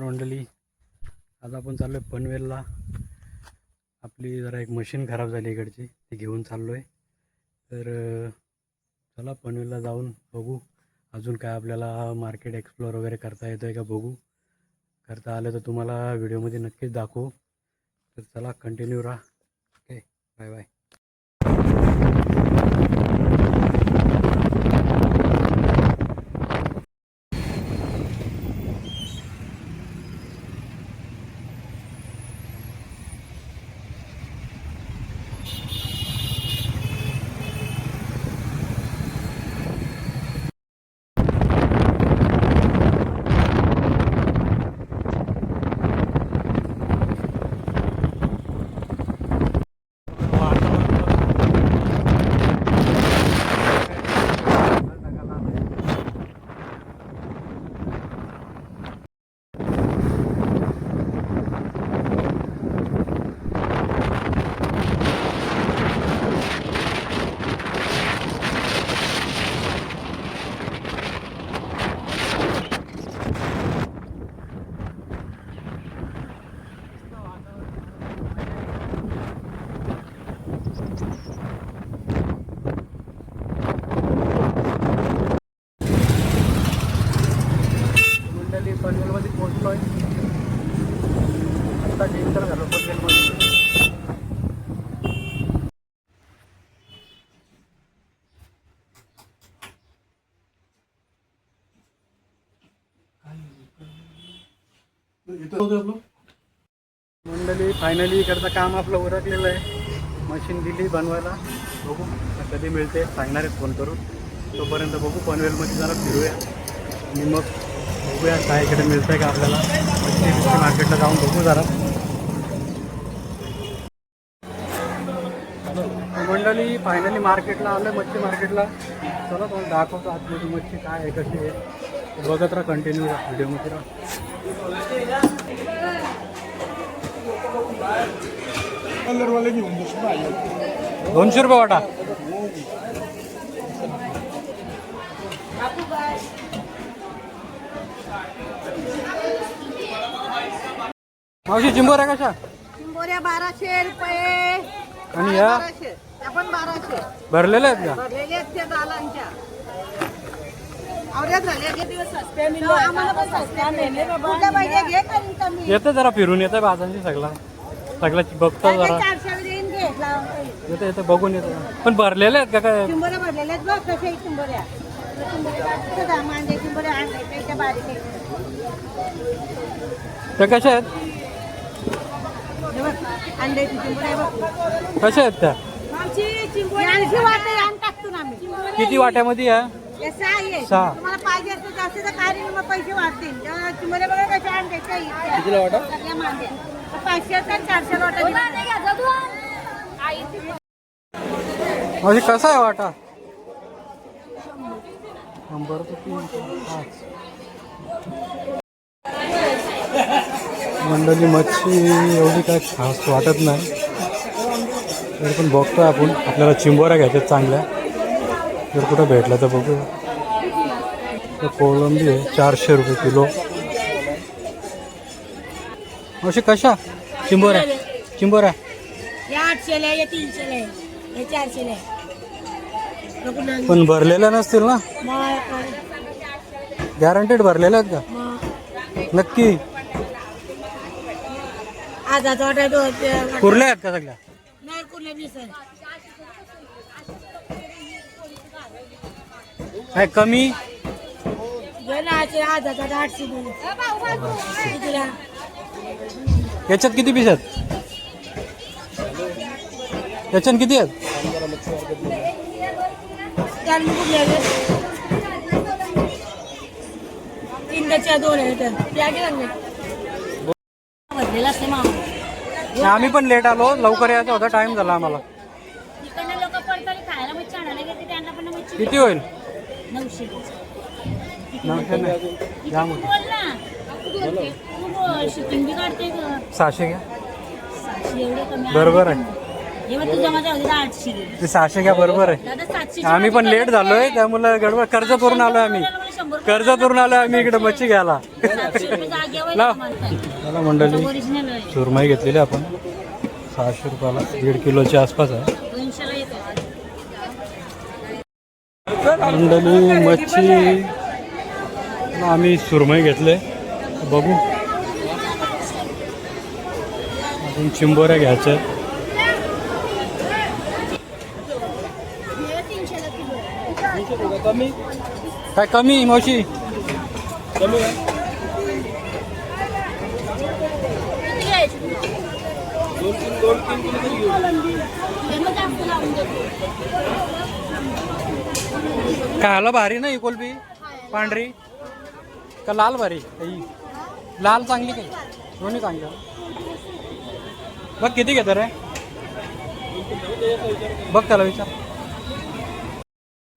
नमस्कार मंडळी. आज आपण चाललो आहे पनवेलला. आपली जरा एक मशीन खराब झाली इकडची ती घेऊन चाललो आहे तर चला पनवेलला जाऊन बघू. अजून काय आपल्याला मार्केट एक्सप्लोअर वगैरे करता येतं आहे का बघू. करता आलं तर तुम्हाला व्हिडिओमध्ये नक्कीच दाखवू. तर चला कंटिन्यू राहा. ओके बाय बाय मंडळी पनवेलमध्ये पोहोचलो आहे आत्ता एंटर झालो पनवेलमध्ये मंडळी फायनली इकडचं काम आपलं उरकलेलं आहे. मशीन दिली बनवायला. बघू कधी मिळते सांगणार आहे फोन करून. तोपर्यंत बघू पनवेलमध्ये जरा फिरूया. आणि मग बघूया काय इकडे मिळतंय का आपल्याला. मच्छी मार्केटला जाऊन बघू जरा. मंडळी फायनली मार्केटला आलं मच्छी मार्केटला चला तुम्हाला दाखवतो आतमध्ये मच्छी काय आहे कशी आहे. बघत राहा कंटिन्यू व्हिडिओमध्ये राहा. कलरवाले घेऊन दोनशे रुपये वाटा. मावशी चिंबोऱ्या कशा? चिंबोऱ्या बाराशे रुपये. आणि या? बाराशे. त्या पण बाराशे. भरलेल्या आहेत का? भरलेले आहेत त्या दालांच्या. येतं जरा फिरून येतं बाजांची सगळा. सगळा बघतो जरा. येतं येतं बघून येतं. पण भरलेले आहेत का काय? आहेत बघ कशा आहेत चिंबोऱ्या. त्या कशा आहेत? कशा त्या? किती वाट्यामध्ये आहे हे सहा वाटा? म्हणजे कसा आहे वाटा? ते तीन पाच. मंडळी मच्छी एवढी काय खास वाटत नाही. तरी पण बघतोय आपण. आपल्याला चिंबोऱ्या घ्यायच्यात चांगल्या. जर कुठं भेटलं तर बघू. कोळंबी आहे चारशे रुपये किलो. अशी कशा? या आठशेला आहे या तीनशेला आहे. चारशेला. पण भरलेल्या नसतील ना? गॅरंटेड भरलेल्या आहेत का? नक्की. कुरल्या आहेत का सगळ्या? काय कमी? याच्यात किती पीस आहेत? याच्यात किती आहेत? दोन आहे तर त्या गेला भरलेला असते मामा आम्ही पण लेट आलो. लवकर यायचा होता टाइम झाला आम्हाला. किती होईल? नऊशे नऊशे नाही? जाम होते बोल ना. तू शिपिंग बी काढते ग. सहाशे घ्या. सातशे एवढे कमी बरोबर आहे. हे होती आठशे. ते सहाशे घ्या बरोबर आहे. दादा सातशे आम्ही पण लेट झालोय त्यामुळे गडबड कर्जतवरून आलोय आम्ही. कर्जतवरून आलोय आम्ही इकडे मच्छी घ्यायला. लाव. मंडळी ओरिजिनल आहे. सुरमई घेतलेली आपण. सहाशे रुपयाला दीड किलोच्या आसपास आहे दोनशेला येतो मंडळी मच्छी. आम्ही सुरमई घेतले. बघू. अजून चिंबोऱ्या घ्यायच्या. काय कमी मावशी? काय आलं भारी नाही कोलबी पांढरी? का लाल भारी? काही लाल चांगली काही दोन्ही चांगली. बघ किती घेतं रे. बघ त्याला विचार.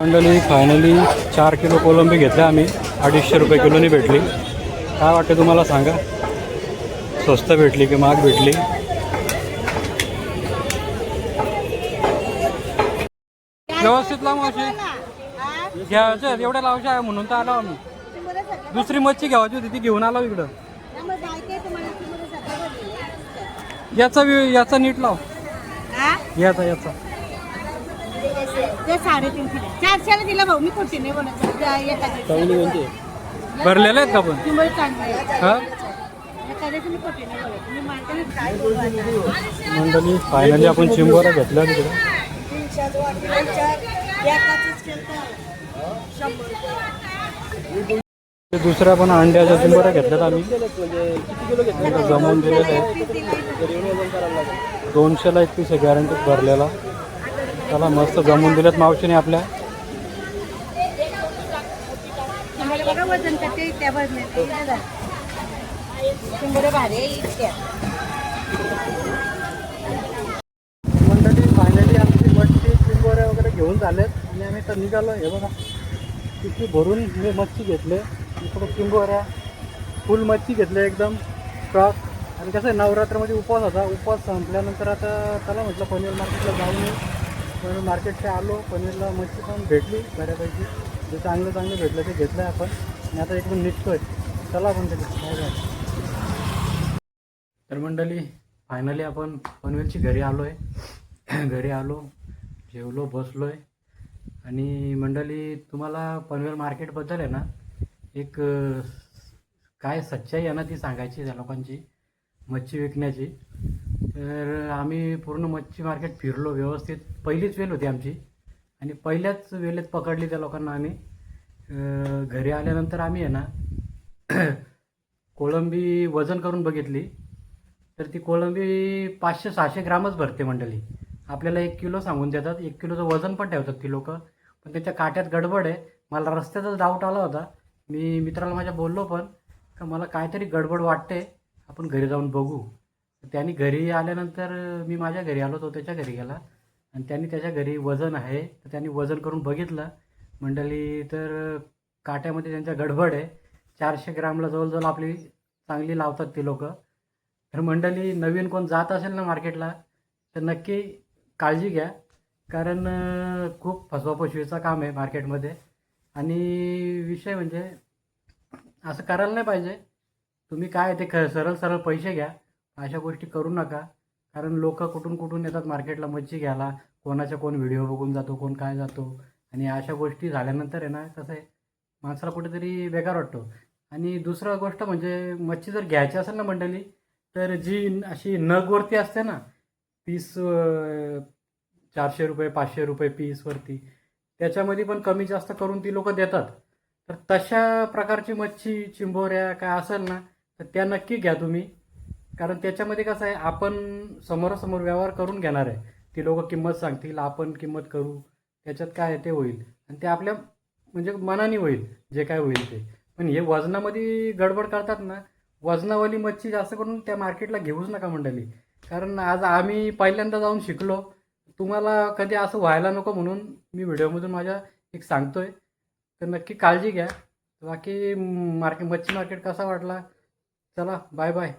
मंडळी फायनली चार किलो कोलंबी घेतल्या आम्ही. अडीचशे रुपये किलोनी भेटली. काय वाटतं तुम्हाला सांगा? स्वस्त भेटली की महाग भेटली? व्यवस्थित लाव अशी घ्यायचं एवढ्या लावशा आहे म्हणून तर आलो आम्ही. दुसरी मच्छी घ्यायची होती ती घेऊन आलो इकडं. याचा वि- याचा नीट लाव. याचा याचा. ते साडेतीन किलो चारशेला दिला भाऊ मी खोटी नाही बोलत भरलेले आहेत का पण? चिंबोरी चांगली आहे. हा? एखाद्याची मी खोटी नाही बोलत मी मानते काय बोलू आता. मंडळी फायनली आपण चिंबोऱ्या घेतल्या तिकडे दुसऱ्या पण अंड्याच्या चिंबोऱ्या घेतल्यात आम्ही. इकडे जमवून दिलेले आहेत. दोनशेला एक पीस आहे गॅरंटीत भरलेला. त्याला मस्त जमवून दिलेत मावशीने आपल्या. आहे. मंडळी फायनली आमची मच्छी चिंबोऱ्या वगैरे घेऊन झालेत. आणि तर निघालो. हे बघा किती भरून मी मच्छी घेतले. इकडं चिंबोऱ्या फुल मच्छी घेतले एकदम ट्रक आणि कसं आहे नवरात्रमध्ये उपवास होता. उपवास संपल्यानंतर आता त्याला म्हटलं पनीर मार्केटला जाऊन पनीर मार्केटचे आलो. पनीरला मच्छी पण भेटली बऱ्यापैकी. जे चांगलं चांगलं भेटलं ते घेतलं आपण. आणि आता इकडून निघतोय. चला आपण त्याच्या तर मंडळी फायनली आपण पनवेलची घरी आलो आहे घरी आलो. जेवलो बसलो आहे आणि मंडळी तुम्हाला पनवेल मार्केटबद्दल आहे ना एक काय सच्चाई आहे ना ती सांगायची त्या लोकांची मच्छी विकण्याची. तर आम्ही पूर्ण मच्छी मार्केट फिरलो व्यवस्थित. पहिलीच वेल होती आमची. आणि पहिल्याच वेळेत पकडली त्या लोकांना आम्ही. घरी आल्यानंतर आम्ही आहे ना कोळंबी वजन करून बघितली. तर ती कोळंबी पाचशे सहाशे ग्रामच भरते मंडळी. आपल्याला एक किलो सांगून देतात. एक किलोचं वजन पण ठेवतात ती लोकं. पण त्याच्या काट्यात गडबड आहे. मला रस्त्यातच डाऊट आला होता. मी मित्राला माझ्या बोललो पण का मला काहीतरी गडबड वाटते. आपण घरी जाऊन बघू. त्यांनी घरी आल्यानंतर मी माझ्या घरी आलो तो त्याच्या घरी गेला. आणि त्यांनी त्याच्या घरी वजन आहे. तर त्यांनी वजन करून बघितलं. मंडळी तर काट्यामध्ये त्यांच्या गडबड आहे. चारशे ग्रामला जवळजवळ आपली चांगली लावतात ती लोक. तर मंडळी नवीन कोण जात असेल ना मार्केटला तर नक्की काळजी घ्या. कारण खूप फसवाफसवीचं काम आहे मार्केटमध्ये. आणि विषय म्हणजे असं करायला नाही पाहिजे. तुम्ही काय ते ख सरळ सरळ पैसे घ्या. अशा गोष्टी करू नका. कारण लोक कुठून कुठून येतात मार्केटला मच्छी घ्यायला. कोणाच्या कोण व्हिडिओ बघून जातो कोण काय जातो. आणि अशा गोष्टी झाल्यानंतर आहे ना कसं आहे माणसाला कुठेतरी बेकार वाटतो. आणि दुसरं गोष्ट म्हणजे मच्छी जर घ्यायची असेल ना मंडळी तर जी अशी नगवरती असते ना पीस चारशे रुपये पाचशे रुपये पीसवरती त्याच्यामध्ये पण कमी जास्त करून ती लोक देतात. तर तशा प्रकारची मच्छी चिंबोऱ्या काय असेल ना तर त्या नक्की घ्या तुम्ही. कारण त्याच्यामध्ये कसं आहे आपण समोरासमोर व्यवहार करून घेणार आहे. ती लोक किंमत सांगतील आपण किंमत करू. त्याच्यात काय आहे ते होईल. आणि ते आपल्या म्हणजे मनाने होईल जे काय होईल ते. पण हे वजनामध्ये गडबड करतात ना वजनावाली मच्छी जास्त करून त्या मार्केटला घेऊच नका मंडळी. कारण आज आम्ही पहिल्यांदा जाऊन शिकलो. तुम्हाला कधी असं व्हायला नको म्हणून मी व्हिडिओमधून माझ्या एक सांगतोय. तर नक्की काळजी घ्या. बाकी मार्केट मच्छी मार्केट कसा वाटला? चला बाय बाय